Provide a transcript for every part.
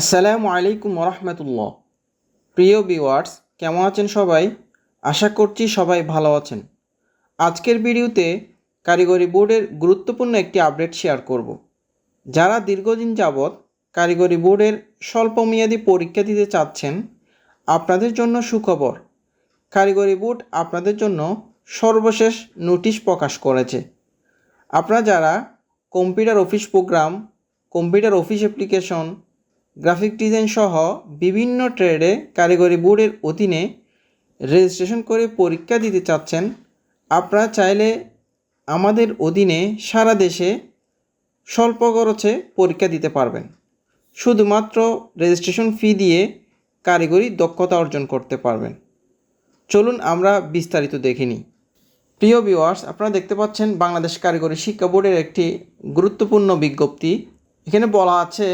আসসালামু আলাইকুম রহমতুল্লাহ প্রিয় ভিউয়ার্স, কেমন আছেন সবাই? আশা করছি সবাই ভালো আছেন। আজকের ভিডিওতে কারিগরি বোর্ডের গুরুত্বপূর্ণ একটি আপডেট শেয়ার করব। যারা দীর্ঘদিন যাবৎ কারিগরি বোর্ডের স্বল্পমেয়াদী পরীক্ষা দিতে চাচ্ছেন, আপনাদের জন্য সুখবর, কারিগরি বোর্ড আপনাদের জন্য সর্বশেষ নোটিশ প্রকাশ করেছে। আপনারা যারা computer office program, computer office application graphic design সহ বিভিন্ন ট্রেডে কারিগরি বোর্ডের অধীনে রেজিস্ট্রেশন করে পরীক্ষা দিতে চাচ্ছেন। আপনারা চাইলে আমাদের অধীনে সারা দেশে স্বল্প খরচে পরীক্ষা দিতে পারবেন। শুধুমাত্র রেজিস্ট্রেশন ফি দিয়ে কারিগরি দক্ষতা অর্জন করতে পারবেন। চলুন আমরা বিস্তারিত দেখে নিই। প্রিয় ভিউয়ার্স, আপনারা দেখতে পাচ্ছেন বাংলাদেশ কারিগরি শিক্ষা বোর্ডের একটি গুরুত্বপূর্ণ বিজ্ঞপ্তি। এখানে বলা আছে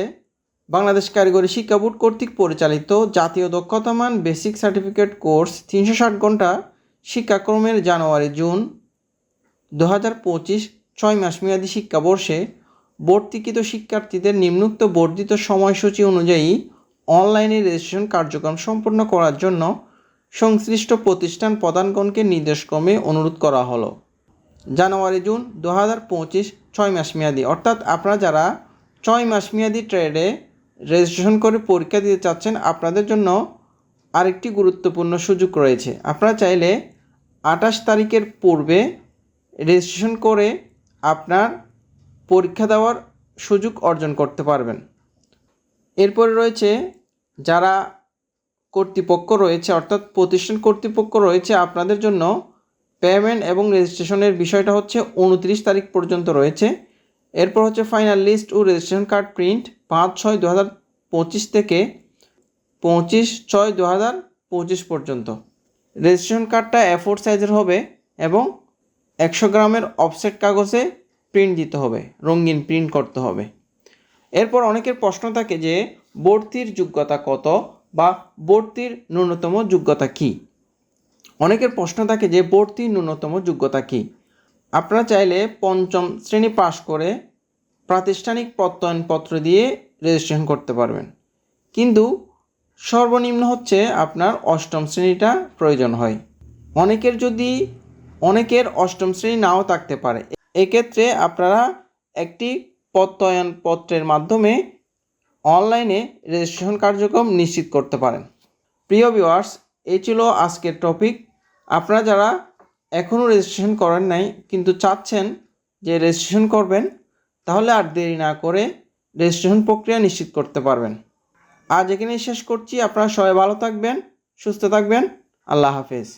বাংলাদেশ কারিগরি শিক্ষা বোর্ড কর্তৃক পরিচালিত জাতীয় দক্ষতামান বেসিক সার্টিফিকেট কোর্স তিনশো ষাট ঘণ্টা শিক্ষাক্রমের জানুয়ারি জুন দু হাজার পঁচিশ ছয় মাস মেয়াদী শিক্ষাবর্ষে ভর্তিকৃত শিক্ষার্থীদের নিম্নোক্ত বর্ধিত সময়সূচি অনুযায়ী অনলাইনে রেজিস্ট্রেশন কার্যক্রম সম্পন্ন করার জন্য সংশ্লিষ্ট প্রতিষ্ঠান প্রধানগণকে নির্দেশক্রমে অনুরোধ করা হলো। জানুয়ারি জুন দু হাজার পঁচিশ ছয় মাস মেয়াদি। অর্থাৎ আপনারা যারা ছয় মাস মেয়াদি ট্রেডে রেজিস্ট্রেশন করে পরীক্ষা দিতে চাচ্ছেন, আপনাদের জন্য আরেকটি গুরুত্বপূর্ণ সুযোগ রয়েছে। আপনারা চাইলে আঠাশ তারিখের পূর্বে রেজিস্ট্রেশন করে আপনার পরীক্ষা দেওয়ার সুযোগ অর্জন করতে পারবেন। এরপরে রয়েছে, যারা কর্তৃপক্ষ রয়েছে, অর্থাৎ প্রতিষ্ঠান কর্তৃপক্ষ রয়েছে, আপনাদের জন্য পেমেন্ট এবং রেজিস্ট্রেশনের বিষয়টা হচ্ছে উনত্রিশ তারিখ পর্যন্ত রয়েছে। এরপর হচ্ছে ফাইনাল লিস্ট ও রেজিস্ট্রেশন কার্ড প্রিন্ট পাঁচ ছয় দু হাজার পঁচিশ থেকে পঁচিশ ছয় দু হাজার পঁচিশ পর্যন্ত। রেজিস্ট্রেশন কার্ডটা এফোর সাইজের হবে এবং একশো গ্রামের অফসেট কাগজে প্রিন্ট দিতে হবে, রঙিন প্রিন্ট করতে হবে। এরপর অনেকের প্রশ্ন থাকে যে, ভর্তির যোগ্যতা কত বা ভর্তির ন্যূনতম যোগ্যতা কী? অনেকের প্রশ্ন থাকে যে, ভর্তির ন্যূনতম যোগ্যতা কী? আপনারা চাইলে পঞ্চম শ্রেণি পাশ করে প্রাতিষ্ঠানিক প্রত্যয়নপত্র দিয়ে রেজিস্ট্রেশন করতে পারবেন। কিন্তু সর্বনিম্ন হচ্ছে আপনার অষ্টম শ্রেণীটা প্রয়োজন হয়। অনেকের যদি, অনেকের অষ্টম শ্রেণি নাও থাকতে পারে, এক্ষেত্রে আপনারা একটি প্রত্যয়নপত্রের মাধ্যমে অনলাইনে রেজিস্ট্রেশন কার্যক্রম নিশ্চিত করতে পারেন। প্রিয় ভিউয়ার্স এই ছিল আজকের টপিক আপনারা যারা এখনও রেজিস্ট্রেশন করেন নাই, কিন্তু চাচ্ছেন যে রেজিস্ট্রেশন করবেন তাহলে আর দেরি না করে রেজিস্ট্রেশন প্রক্রিয়া নিশ্চিত করতে পারবেন। আজ এখানেই শেষ করছি। আপনারা সবাই ভালো থাকবেন, সুস্থ থাকবেন। আল্লাহ হাফেজ।